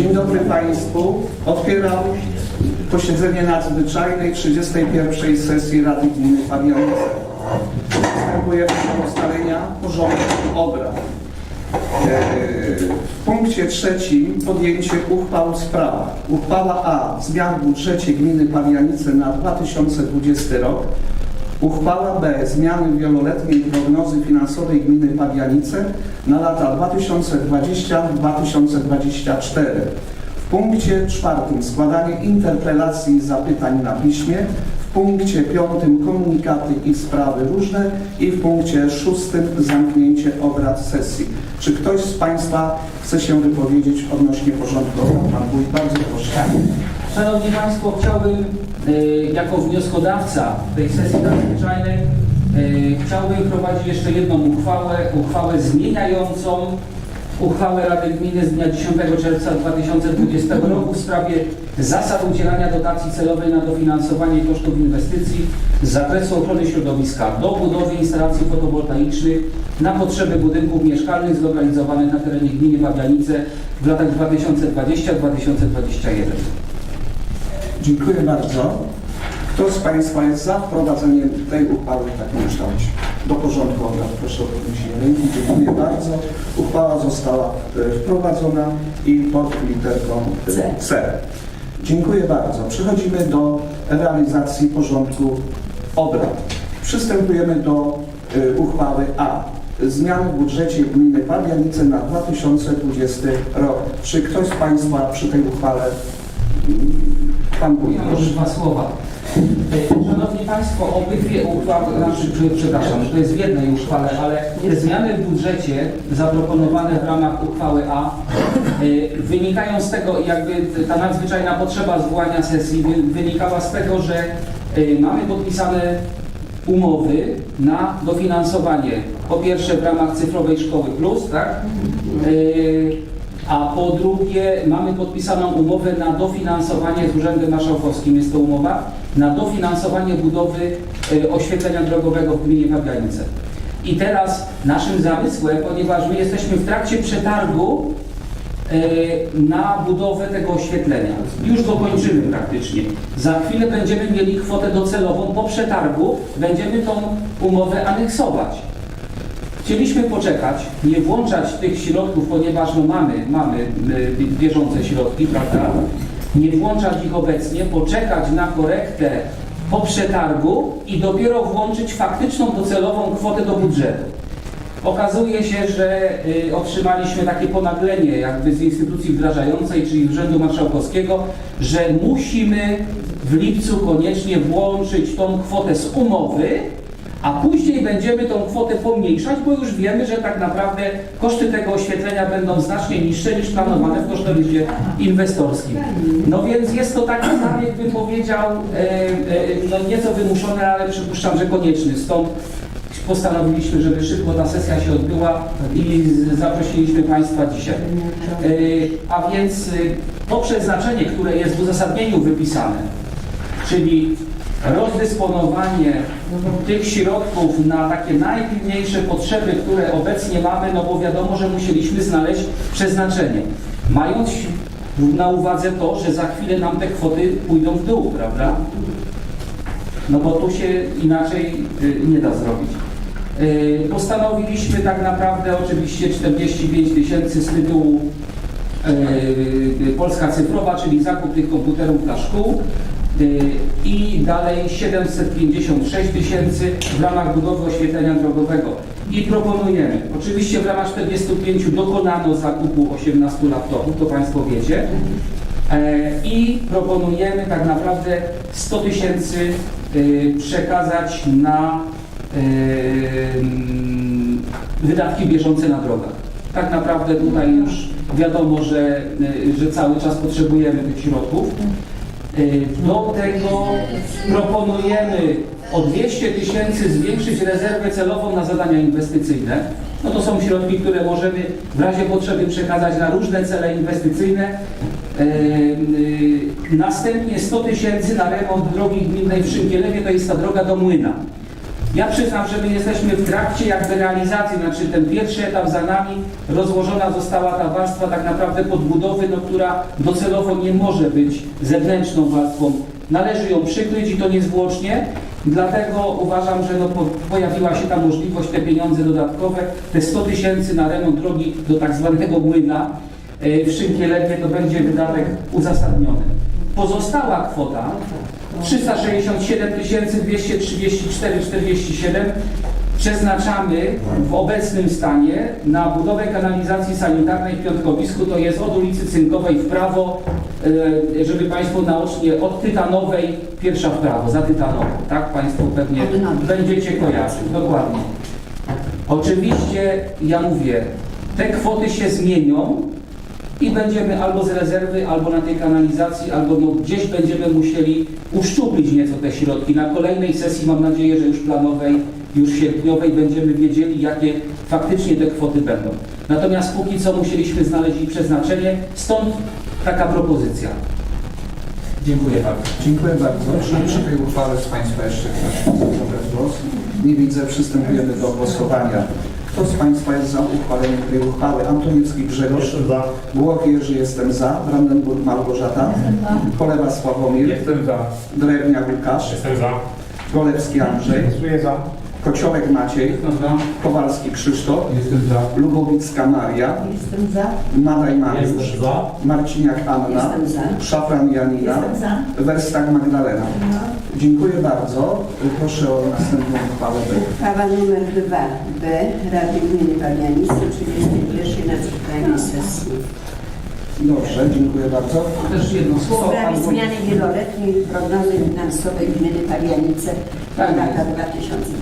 Dzień dobry Państwu. Otwieram posiedzenie nadzwyczajnej 31 sesji Rady Gminy Fabianice. Przystępujemy do ustalenia porządku obrad. W punkcie trzecim podjęcie uchwał w. Uchwała A. Zmian w budżecie gminy Pawianice na 2020 rok. Uchwała B. Zmiany wieloletniej prognozy finansowej gminy Pawianice na lata 2020-2024. W punkcie czwartym składanie interpelacji i zapytań na piśmie. W punkcie piątym komunikaty i sprawy różne i w punkcie szóstym zamknięcie obrad sesji. Czy ktoś z Państwa chce się wypowiedzieć odnośnie porządku obrad? Pan Wójt, bardzo proszę. Szanowni Państwo, chciałbym y, jako wnioskodawca tej sesji nadzwyczajnej y, chciałbym wprowadzić jeszcze jedną uchwałę, uchwałę zmieniającą uchwałę Rady Gminy z dnia 10 czerwca 2020 roku w sprawie zasad udzielania dotacji celowej na dofinansowanie kosztów inwestycji z zakresu ochrony środowiska do budowy instalacji fotowoltaicznych na potrzeby budynków mieszkalnych zlokalizowanych na terenie gminy Wawianice w latach 2020-2021. Dziękuję bardzo. Kto z Państwa jest za wprowadzeniem tej uchwały w takim kształcie? Do porządku obrad proszę o podniesienie ręki. Dziękuję bardzo. Uchwała została e, wprowadzona i pod literką C. Dziękuję bardzo. Przechodzimy do realizacji porządku obrad. Przystępujemy do e, uchwały A. Zmiany w budżecie gminy Pawianice na 2020 rok. Czy ktoś z Państwa przy tej uchwale Wójt, Może dwa słowa. E, Szanowni Państwo, obydwie uchwały, znaczy, prze- przepraszam, to jest w jednej uchwale, ale te zmiany w budżecie zaproponowane w ramach uchwały A e, wynikają z tego, jakby ta nadzwyczajna potrzeba zwołania sesji wy- wynikała z tego, że e, mamy podpisane umowy na dofinansowanie, po pierwsze w ramach cyfrowej szkoły plus, tak? A po drugie mamy podpisaną umowę na dofinansowanie z Urzędem Marszałkowskim, jest to umowa, na dofinansowanie budowy e, oświetlenia drogowego w gminie Fabianice. I teraz naszym zamysłem, ponieważ my jesteśmy w trakcie przetargu e, na budowę tego oświetlenia. Już go kończymy praktycznie. Za chwilę będziemy mieli kwotę docelową po przetargu, będziemy tą umowę aneksować. Chcieliśmy poczekać, nie włączać tych środków, ponieważ no mamy, mamy y, bieżące środki, prawda? Nie włączać ich obecnie, poczekać na korektę po przetargu i dopiero włączyć faktyczną docelową kwotę do budżetu. Okazuje się, że y, otrzymaliśmy takie ponaglenie jakby z instytucji wdrażającej, czyli Urzędu Marszałkowskiego, że musimy w lipcu koniecznie włączyć tą kwotę z umowy, a później będziemy tą kwotę pomniejszać, bo już wiemy, że tak naprawdę koszty tego oświetlenia będą znacznie niższe niż planowane w kosztorysie inwestorskim. No więc jest to taki sam, jakbym powiedział, e, e, no nieco wymuszony, ale przypuszczam, że konieczny. Stąd postanowiliśmy, żeby szybko ta sesja się odbyła i zaprosiliśmy Państwa dzisiaj. E, A więc to przeznaczenie, które jest w uzasadnieniu wypisane, czyli rozdysponowanie tych środków na takie najpilniejsze potrzeby, które obecnie mamy, no bo wiadomo, że musieliśmy znaleźć przeznaczenie. Mając na uwadze to, że za chwilę nam te kwoty pójdą w dół, prawda? No bo tu się inaczej y, nie da zrobić. Y, Postanowiliśmy tak naprawdę oczywiście 45 tysięcy z tytułu y, Polska Cyfrowa, czyli zakup tych komputerów dla szkół i dalej 756 tysięcy w ramach budowy oświetlenia drogowego. I proponujemy, oczywiście w ramach 45 dokonano zakupu 18 laptopów, to Państwo wiecie, E, i proponujemy tak naprawdę 100 tysięcy y, przekazać na y, mm, wydatki bieżące na drogach. Tak naprawdę tutaj już wiadomo, że, y, że cały czas potrzebujemy tych środków. Y, Do tego proponujemy o 200 tysięcy zwiększyć rezerwę celową na zadania inwestycyjne. No to są środki, które możemy w razie potrzeby przekazać na różne cele inwestycyjne. E, y, Następnie 100 tysięcy na remont drogi gminnej w Szynkielewie, to jest ta droga do Młyna. Ja przyznam, że my jesteśmy w trakcie jakby realizacji, znaczy ten pierwszy etap za nami, rozłożona została ta warstwa tak naprawdę podbudowy, no, która docelowo nie może być zewnętrzną warstwą. Należy ją przykryć i to niezwłocznie, dlatego uważam, że no, po, pojawiła się ta możliwość, te pieniądze dodatkowe, te 100 tysięcy na remont drogi do tak zwanego młyna e, w Szynkielewie to będzie wydatek uzasadniony. Pozostała kwota 367 234,47 przeznaczamy w obecnym stanie na budowę kanalizacji sanitarnej w Piątkowisku, to jest od ulicy Cynkowej w prawo, e, żeby Państwo naocznie od Tytanowej, pierwsza w prawo, za Tytanową, tak? Państwo pewnie będziecie kojarzyć, dokładnie. Oczywiście, ja mówię, te kwoty się zmienią i będziemy albo z rezerwy, albo na tej kanalizacji, albo no gdzieś będziemy musieli uszczuplić nieco te środki. Na kolejnej sesji, mam nadzieję, że już planowej, już sierpniowej, będziemy wiedzieli, jakie faktycznie te kwoty będą. Natomiast póki co musieliśmy znaleźć ich przeznaczenie, stąd taka propozycja. Dziękuję bardzo. Dziękuję bardzo. Czy przy tej uchwale z Państwa jeszcze ktoś chce zabrać głos? Nie widzę. Przystępujemy do głosowania. Kto z Państwa jest za uchwaleniem tej uchwały? Antoniewski Grzegorz. Jestem za. Głow Jerzy jestem za. Brandenburg Małgorzata. Polewa Sławomir. Jestem za. Drewniak Łukasz. Jestem za. Golewski Andrzej. Głosuję za. Kociołek Maciej. Dobra. Kowalski Krzysztof. Jestem za. Lubowicka Maria. Jestem za. Madaj Mariusz. Jestem za. Marciniak Anna. Jestem za. Szafran Janina. Jestem za. Werstak Magdalena. Dziękuję bardzo. Proszę o następną uchwałę. Uchwała numer 2b Rady Gminy Pawianice 31 nadzwyczajnej sesji. Dobrze, dziękuję bardzo. Też jedno W słowo. sprawie albo- zmiany wieloletniej prognozy finansowej Gminy Pawianice na Tak. lata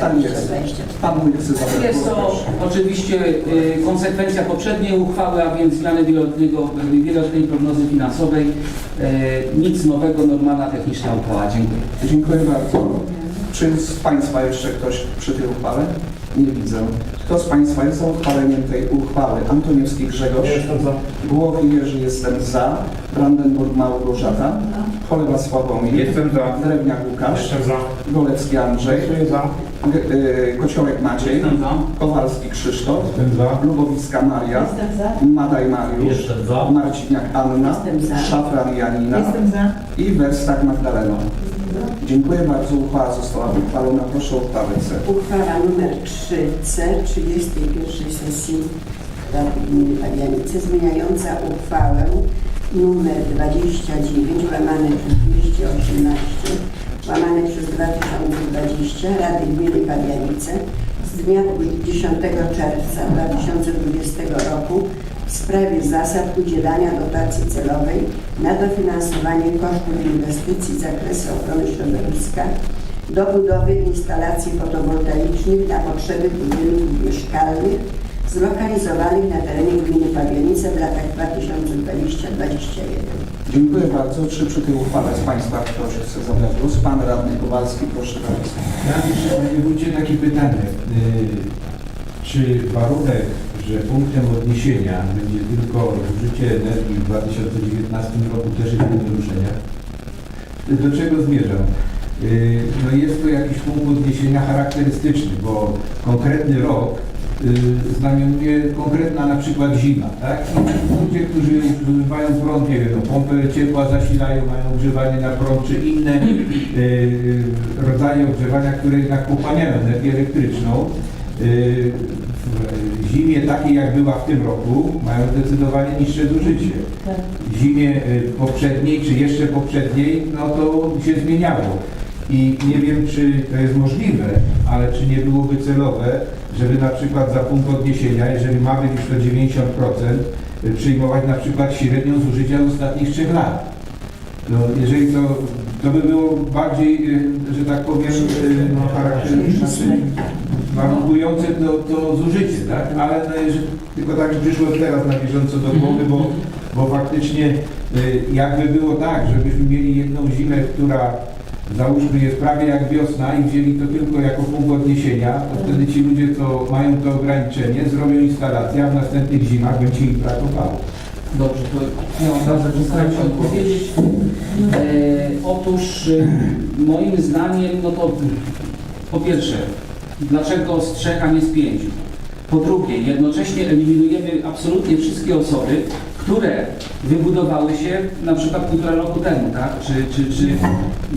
Tak jest. 2020-2024. Pan wójt chce zabrać Jest to oczywiście y, konsekwencja poprzedniej uchwały, a więc zmiany wieloletniego, wieloletniej prognozy finansowej. Y, Nic nowego, normalna techniczna uchwała. Dziękuję. Dziękuję bardzo. Czy z Państwa jeszcze ktoś przy tej uchwale? Nie widzę. Kto z Państwa jest za uchwaleniem tej uchwały? Antoniewski Grzegorz. Jestem za. Głow Jerzy jestem za. Brandenburg Małgorzata. Cholewa Sławomir. Jestem za. Drewniak Łukasz. Jestem za. Golewski Andrzej. Głosuję za. G- y, Kociołek Maciej. Kowalski Krzysztof. Jestem za. Lubowicka Maria. Jestem za. Madaj Mariusz. Jestem za. Marciniak Anna. Jestem za. Szafran Janina. Jestem za. I Werstak Magdalena. Dziękuję bardzo. Uchwała została uchwalona. Proszę o uchwałę C. Uchwała numer 3C 31 sesji Rady Gminy Pawianice zmieniająca uchwałę numer 29 łamane przez 218 łamane przez 2020 Rady Gminy Pawianice z dnia 10 czerwca 2020 roku w sprawie zasad udzielania dotacji celowej na dofinansowanie kosztów inwestycji z zakresu ochrony środowiska do budowy instalacji fotowoltaicznych na potrzeby budynków mieszkalnych zlokalizowanych na terenie gminy Pawianice w latach 2020-2021. Dziękuję bardzo. Czy przy tej uchwale z Państwa ktoś chce zabrać głos? Pan Radny Kowalski, proszę bardzo. Ja mam jeszcze, panie wójcie, takie pytanie. Y, Czy warunek, że punktem odniesienia będzie tylko zużycie energii w 2019 roku też jest do naruszenia? Do czego zmierzam? Y, No jest to jakiś punkt odniesienia charakterystyczny, bo konkretny rok y, znamionuje konkretna na przykład zima, tak? Ludzie, którzy używają prąd, nie wiem, no, pompę ciepła zasilają, mają ogrzewanie na prąd, czy inne y, rodzaje ogrzewania, które jednak pochłaniają energię elektryczną, w zimie takiej jak była w tym roku mają zdecydowanie niższe zużycie. W zimie y, poprzedniej czy jeszcze poprzedniej, no to się zmieniało. I nie wiem, czy to jest możliwe, ale czy nie byłoby celowe, żeby na przykład za punkt odniesienia, jeżeli mamy już to 90%, y, przyjmować na przykład średnią zużycia z ostatnich trzech lat. No, jeżeli to, to by było bardziej, y, że tak powiem, no, charakterystyczne, warunkujące to, to zużycie, tak? Ale no, jeżeli, tylko tak przyszło teraz na bieżąco do głowy, bo, bo faktycznie y, jakby było tak, żebyśmy mieli jedną zimę, która załóżmy jest prawie jak wiosna i wzięli to tylko jako punkt odniesienia, to wtedy ci ludzie, co mają to ograniczenie, zrobią instalację, a w następnych zimach będzie im brakowało. Dobrze, to ja mam bardzo postarać się odpowiedzieć. E, otóż e, moim zdaniem, no to po pierwsze, Dlaczego z trzech, a nie z pięciu? Po drugie, jednocześnie eliminujemy absolutnie wszystkie osoby, które wybudowały się na przykład półtora roku temu, tak? Czy, czy, czy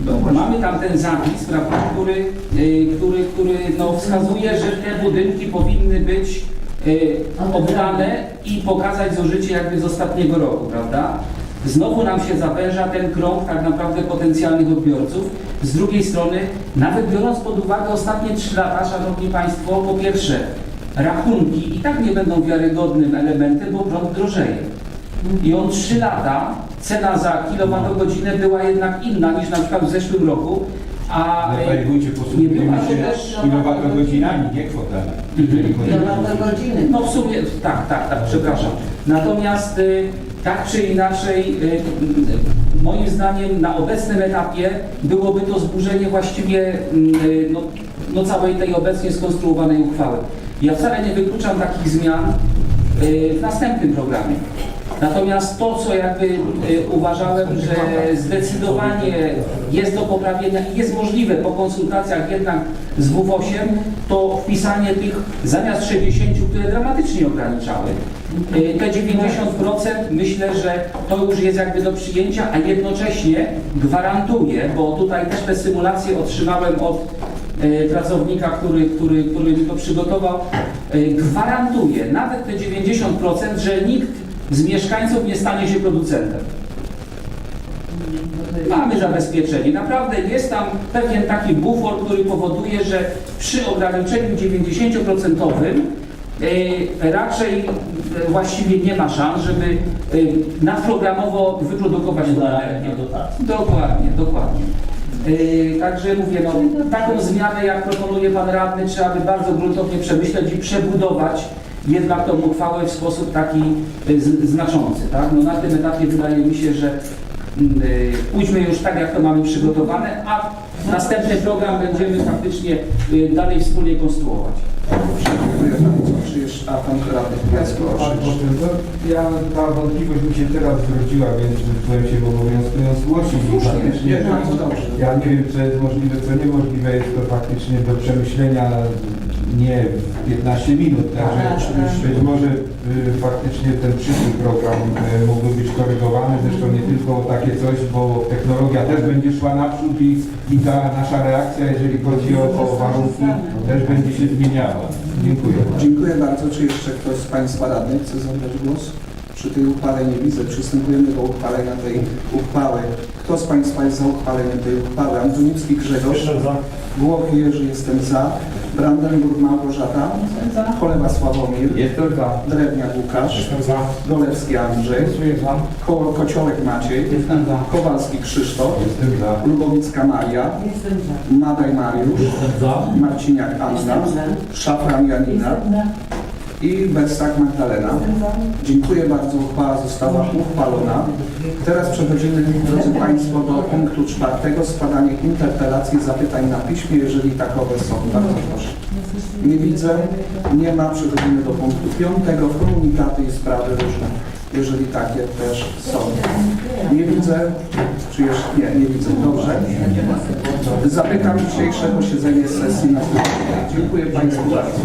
no, mamy tam ten zapis, prawda, który, y, który, który no, wskazuje, że te budynki powinny być y, oddane i pokazać zużycie jakby z ostatniego roku, prawda? Znowu nam się zawęża ten krąg tak naprawdę potencjalnych odbiorców. Z drugiej strony, nawet biorąc pod uwagę ostatnie 3 lata, Szanowni Państwo, po pierwsze, rachunki i tak nie będą wiarygodnym elementem, bo prąd drożeje. I on 3 lata, cena za kilowatogodzinę była jednak inna niż na przykład w zeszłym roku, a Ale Panie Wójcie, nie posługujemy się też kilowatogodzinami, nie kwotami. Jeżeli chodzi o- godziny. No w sumie, tak, tak, tak, przepraszam. Natomiast y, tak czy inaczej, y, y, moim zdaniem na obecnym etapie byłoby to zburzenie właściwie y, no, no całej tej obecnie skonstruowanej uchwały. Ja wcale nie wykluczam takich zmian w następnym programie. Natomiast to, co jakby uważałem, że zdecydowanie jest do poprawienia i jest możliwe po konsultacjach jednak z W8, to wpisanie tych zamiast 60, które dramatycznie ograniczały, te 90% myślę, że to już jest jakby do przyjęcia, a jednocześnie gwarantuję, bo tutaj też te symulacje otrzymałem od y, pracownika, który, który, który mi to przygotował, y, gwarantuje nawet te 90%, że nikt z mieszkańców nie stanie się producentem. Mamy zabezpieczenie. Naprawdę jest tam pewien taki bufor, który powoduje, że przy ograniczeniu 90% e, raczej e, właściwie nie ma szans, żeby e, nadprogramowo wyprodukować energię. Dokładnie, dokładnie. Yy, także mówię, no, taką zmianę jak proponuje Pan Radny trzeba by bardzo gruntownie przemyśleć i przebudować jednak tą uchwałę w sposób taki znaczący. Tak? No, na tym etapie wydaje mi się, że yy, pójdźmy już tak jak to mamy przygotowane, a następny program będziemy faktycznie yy, dalej wspólnie konstruować. Dziękuję bardzo. A pan radny Piasko, ja ta wątpliwość mi się teraz zwróciła, więc czułem się obowiązkując zgłosić. Słusznie, faktycznie, bardzo dobrze. Ja nie wiem, co jest możliwe, co niemożliwe. Jest to faktycznie do przemyślenia nie w 15 minut. Także być może y, faktycznie ten przyszły program y, mógłby być korygowany. Zresztą nie tylko o takie coś, bo technologia też będzie szła naprzód i, i ta nasza reakcja, jeżeli chodzi o, o warunki, też będzie się zmieniała. Dziękuję. Dziękuję bardzo. Czy jeszcze ktoś z Państwa radnych chce zabrać głos? Przy tej uchwale nie widzę. Przystępujemy do uchwalenia tej uchwały. Kto z Państwa jest za uchwaleniem tej uchwały? Antoniewski Grzegorz. Głoch Jerzy jestem za. Brandenburg Małgorzata. Cholewa Sławomir. Jestem za. Drewniak Łukasz. Jestem za. Golewski Andrzej. Głosuję za. Ko Kociołek Maciej. Jestem za. Kowalski Krzysztof. Jestem za. Lubowicka Maria. Jestem za. Madaj Mariusz. Marciniak Anna. Jestem za. Szafran Janina. I Bestak Magdalena. Dziękuję bardzo. Uchwała została uchwalona. Teraz przechodzimy, drodzy Państwo, do punktu czwartego. Składanie interpelacji, zapytań na piśmie, jeżeli takowe są. Bardzo proszę. Nie widzę, nie ma. Przechodzimy do punktu piątego. Komunikaty i sprawy różne, jeżeli takie też są. Nie widzę, czy jeszcze nie, nie widzę. Dobrze. Zamykam dzisiejsze posiedzenie sesji na Dziękuję Państwu bardzo.